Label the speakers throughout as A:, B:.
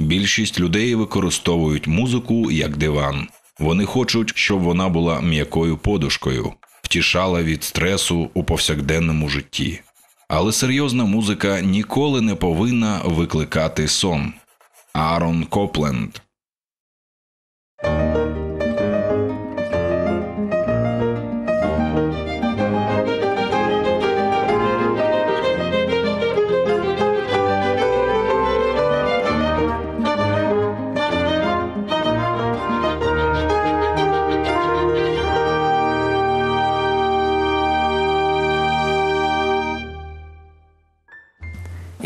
A: Більшість людей використовують музику як диван. Вони хочуть, щоб вона була м'якою подушкою, втішала від стресу у повсякденному житті. Але серйозна музика ніколи не повинна викликати сон. Аарон Копленд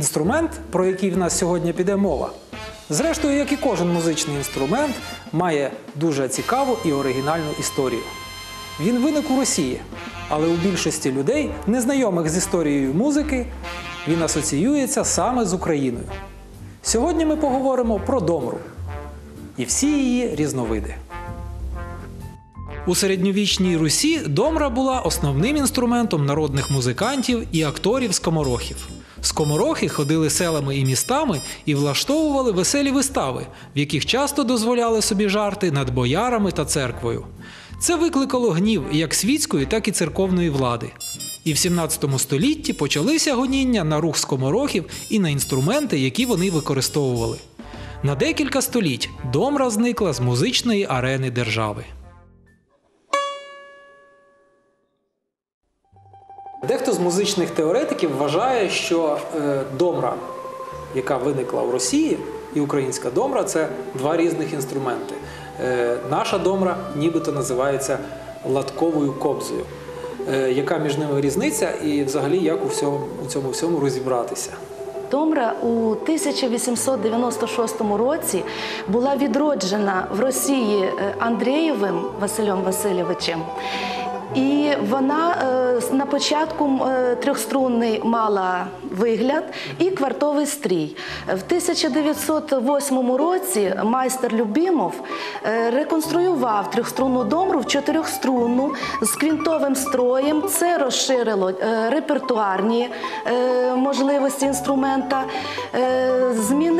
B: Інструмент, про який в нас сьогодні піде мова, зрештою, як і кожен музичний інструмент, має дуже цікаву і оригінальну історію. Він виник у Росії, але у більшості людей, незнайомих з історією музики, він асоціюється саме з Україною. Сьогодні ми поговоримо про домру і всі її різновиди. У середньовічній Русі домра була основним інструментом народних музикантів і акторів скоморохів. Скоморохи ходили селами і містами і влаштовували веселі вистави, в яких часто дозволяли собі жарти над боярами та церквою. Це викликало гнів як світської, так і церковної влади. І в 17 столітті почалися гоніння на рух скоморохів і на інструменти, які вони використовували. На декілька століть домра зникла з музичної арени держави. Дехто з музичних теоретиків вважає, що е, домра, яка виникла в Росії, і українська домра це два різних інструменти. Е, наша домра нібито називається латковою кобзою. Е, яка між ними різниця, і взагалі як у, всьому, у цьому всьому розібратися?
C: Домра у 1896 році була відроджена в Росії Андрієвим Василем Васильовичем. І вона е, на початку е, трьохструнний мала вигляд і квартовий стрій. В 1908 році майстер Любімов е, реконструював трьохструнну домру в чотирьохструнну з квінтовим строєм. Це розширило репертуарні можливості інструмента, змінило в-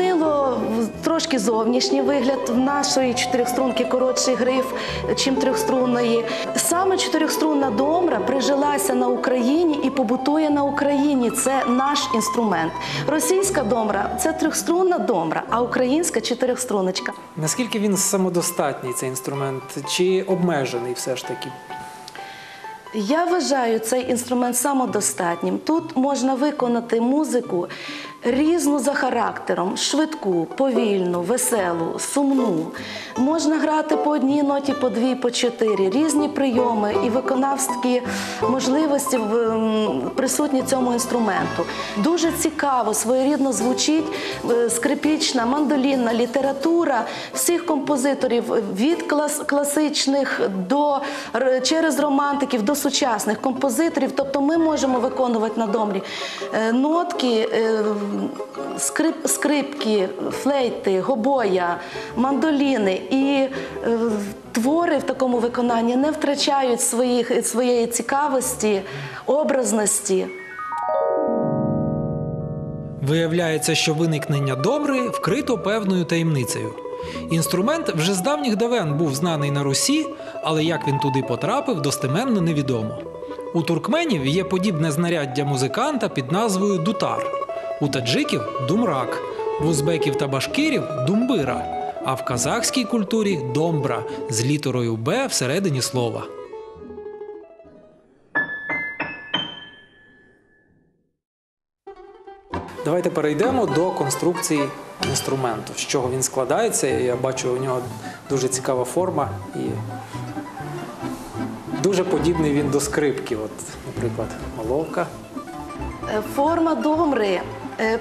C: трошки зовнішній вигляд в нашої чотирьохструнки коротший гриф, чим трьохструнної. Саме чотирьохструнна домра прижилася на Україні і побутує на Україні. Це наш інструмент. Російська домра це трьохструнна домра, а українська чотирьохструночка.
B: Наскільки він самодостатній цей інструмент, чи обмежений все ж таки?
C: Я вважаю цей інструмент самодостатнім. Тут можна виконати музику різну за характером: швидку, повільну, веселу, сумну. Можна грати по одній ноті, по дві, по чотири, різні прийоми і виконавські можливості присутні цьому інструменту. Дуже цікаво, своєрідно звучить е, скрипічна, мандолінна література всіх композиторів від клас- класичних до через романтиків до сучасних композиторів. Тобто ми можемо виконувати на домрі е, нотки, е, скрип, скрипки, флейти, гобоя, мандоліни і е, твори в такому виконанні не втрачають своїх, своєї цікавості, образності.
B: Виявляється, що виникнення домри вкрито певною таємницею. Інструмент вже з давніх давен був знаний на Русі, але як він туди потрапив, достеменно невідомо. У туркменів є подібне знаряддя музиканта під назвою дутар, у таджиків думрак, в узбеків та башкирів думбира, а в казахській культурі домбра з літерою Б всередині слова. Давайте перейдемо до конструкції інструменту. З чого він складається. Я бачу, у нього дуже цікава форма і дуже подібний він до скрипки. От, наприклад, головка.
C: Е, Форма домри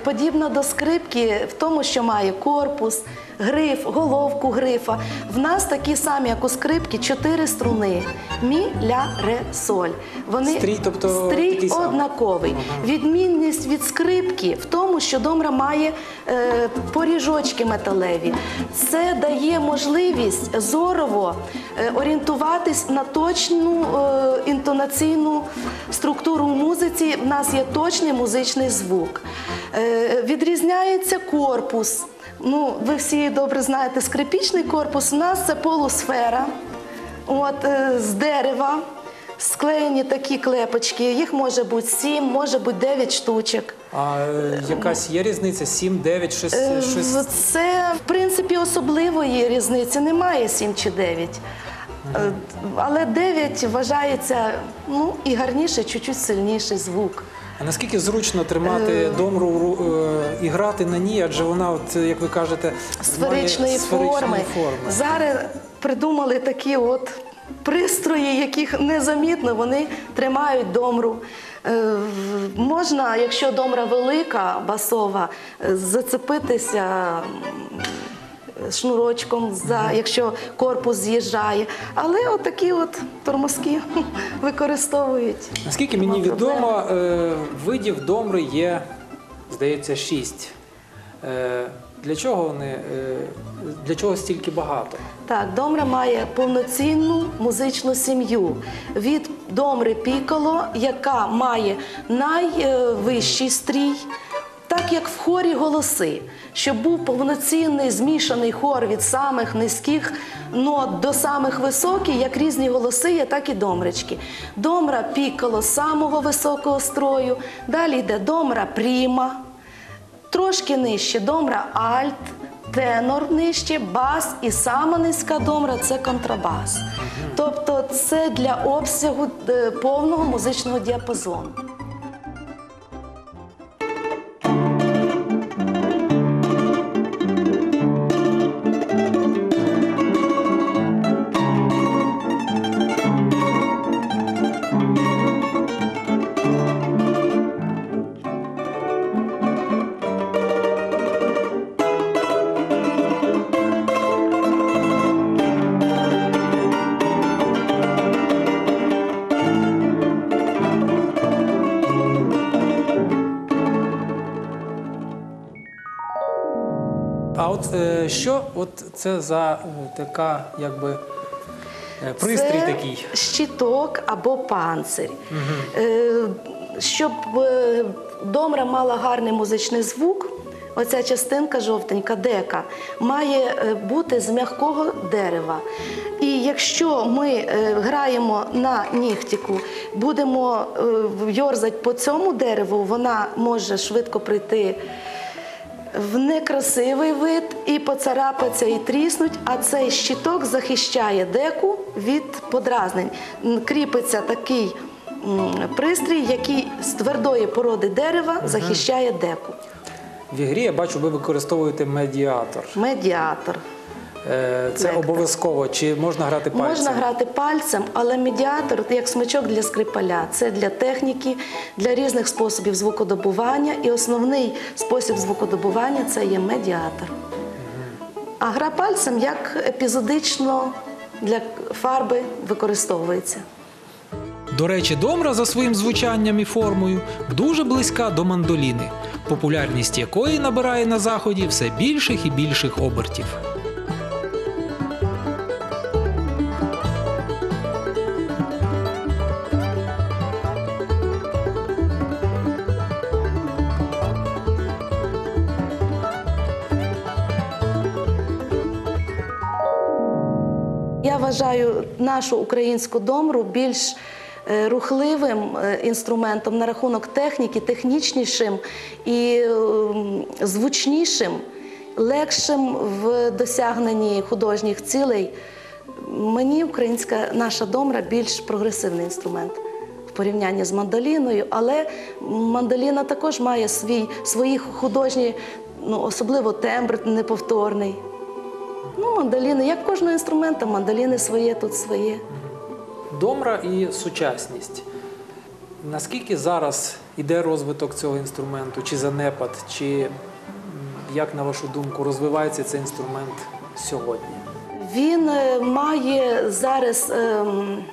C: подібна до скрипки в тому, що має корпус, гриф, головку грифа. В нас такі самі, як у скрипки, чотири струни: мі, ля, ре, соль. Вони
B: Стрій, тобто,
C: стрій однаковий. Відмінність від скрипки в тому, що домра має е, поріжочки металеві. Це дає можливість зорово е, орієнтуватись на точну е, інтонаційну структуру в музиці. В нас є точний музичний звук. Е, відрізняється корпус. Ну, ви всі добре знаєте, скрипічний корпус у нас це полусфера, от, е, з дерева, склеєні такі клепочки. Їх може бути 7, може бути 9 штучок.
B: А е, якась є різниця? 7, 9, 6,
C: Е,
B: 6?
C: Це, в принципі, особливої різниці немає 7 чи 9. Е, Але 9 вважається ну, і гарніше, чуть-чуть сильніший звук.
B: А наскільки зручно тримати домру в ру- е, і грати на ній, адже вона, от, як ви кажете,
C: сферичної
B: має сферичної
C: форми.
B: форми.
C: Зараз придумали такі от пристрої, яких незамітно вони тримають домру. Е, Можна, якщо домра велика, басова, е, зацепитися шнурочком, за, якщо корпус з'їжджає. Але отакі от тормозки використовують.
B: Наскільки мені відомо, е, видів домри є, здається, 6. Е, Для чого вони? е, Для чого стільки багато?
C: Так, домра має повноцінну музичну сім'ю від домри піколо, яка має найвищий стрій, так як в хорі голоси, щоб був повноцінний змішаний хор від самих низьких нот до самих високих, як різні голоси є, так і домрички. Домра піколо самого високого строю, далі йде домра пріма. Трошки нижче домра альт, тенор нижче, бас і сама низька домра це контрабас. Тобто це для обсягу е, повного музичного діапазону.
B: От е, що от це за е, така, якби е, пристрій
C: це
B: такий?
C: щиток або панцир. Е, Щоб е, домра мала гарний музичний звук, оця частинка жовтенька, дека, має е, бути з м'якого дерева. І якщо ми е, граємо на нігтіку, будемо е, йорзати по цьому дереву, вона може швидко прийти в некрасивий вид і поцарапаться, і тріснуть, а цей щиток захищає деку від подразнень. Кріпиться такий пристрій, який з твердої породи дерева захищає деку.
B: В ігрі я бачу, ви використовуєте медіатор.
C: Медіатор.
B: Е, Це
C: Лектор.
B: обов'язково. Чи можна грати пальцем?
C: Можна грати пальцем, але медіатор як смичок для скрипаля. Це для техніки, для різних способів звукодобування. І основний спосіб звукодобування це є медіатор. А гра пальцем як епізодично для фарби використовується.
B: До речі, домра за своїм звучанням і формою дуже близька до мандоліни, популярність якої набирає на заході все більших і більших обертів.
C: Вважаю нашу українську домру більш е, рухливим е, інструментом на рахунок техніки, технічнішим і ем, звучнішим, легшим в досягненні художніх цілей. Мені українська наша домра більш прогресивний інструмент в порівнянні з мандоліною, але мандоліна також має свій, свої художні, ну, особливо тембр неповторний. Ну, мандоліни, як кожного інструмента, мандоліни своє, тут своє.
B: Домра і сучасність. Наскільки зараз іде розвиток цього інструменту, чи занепад, чи як на вашу думку розвивається цей інструмент сьогодні?
C: Він е, має зараз ем,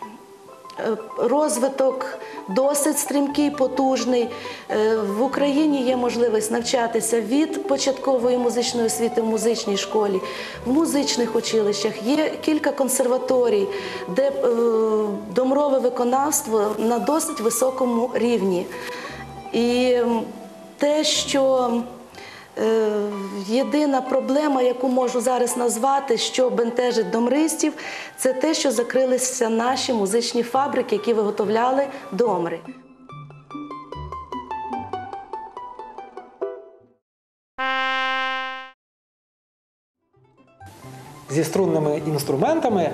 C: е, розвиток досить стрімкий, потужний. Е, В Україні є можливість навчатися від початкової музичної освіти в музичній школі, в музичних училищах. Є кілька консерваторій, де е, домрове виконавство на досить високому рівні. І те, що Єдина проблема, яку можу зараз назвати, що бентежить домристів, це те, що закрилися наші музичні фабрики, які виготовляли домри.
B: Зі струнними інструментами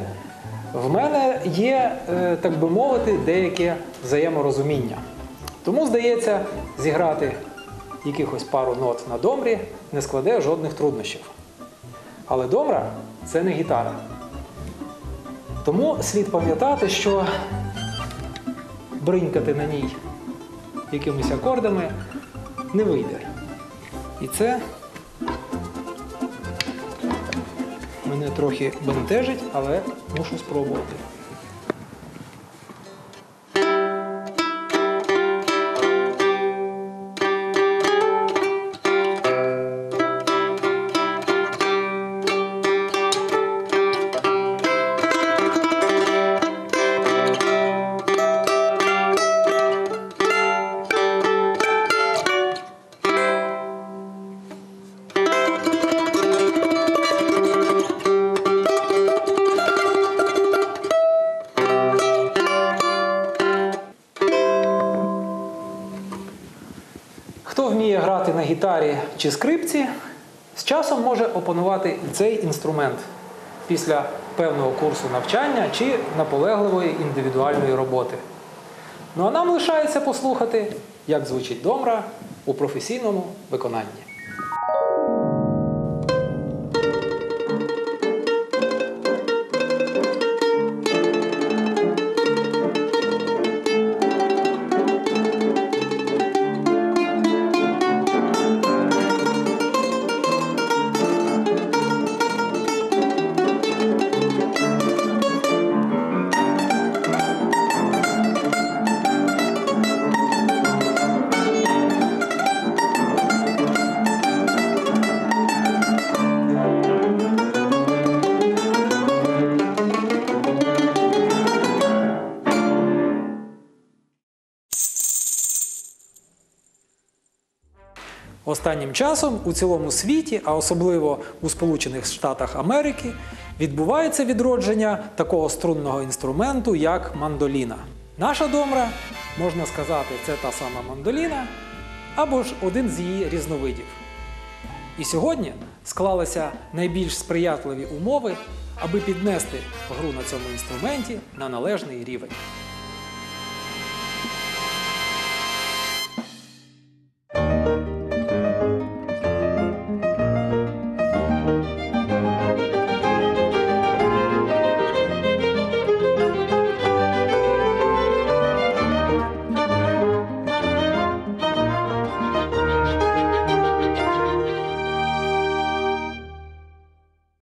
B: в мене є, е, так би мовити, деяке взаєморозуміння. Тому, здається, зіграти якихось пару нот на домрі не складе жодних труднощів. Але домра це не гітара. Тому слід пам'ятати, що бринькати на ній якимись акордами не вийде. І це мене трохи бентежить, але мушу спробувати. Чи скрипці, з часом може опанувати і цей інструмент після певного курсу навчання чи наполегливої індивідуальної роботи. Ну а нам лишається послухати, як звучить домра у професійному виконанні. Останнім часом у цілому світі, а особливо у Сполучених Штатах Америки, відбувається відродження такого струнного інструменту, як мандоліна. Наша домра, можна сказати, це та сама мандоліна, або ж один з її різновидів. І сьогодні склалися найбільш сприятливі умови, аби піднести гру на цьому інструменті на належний рівень.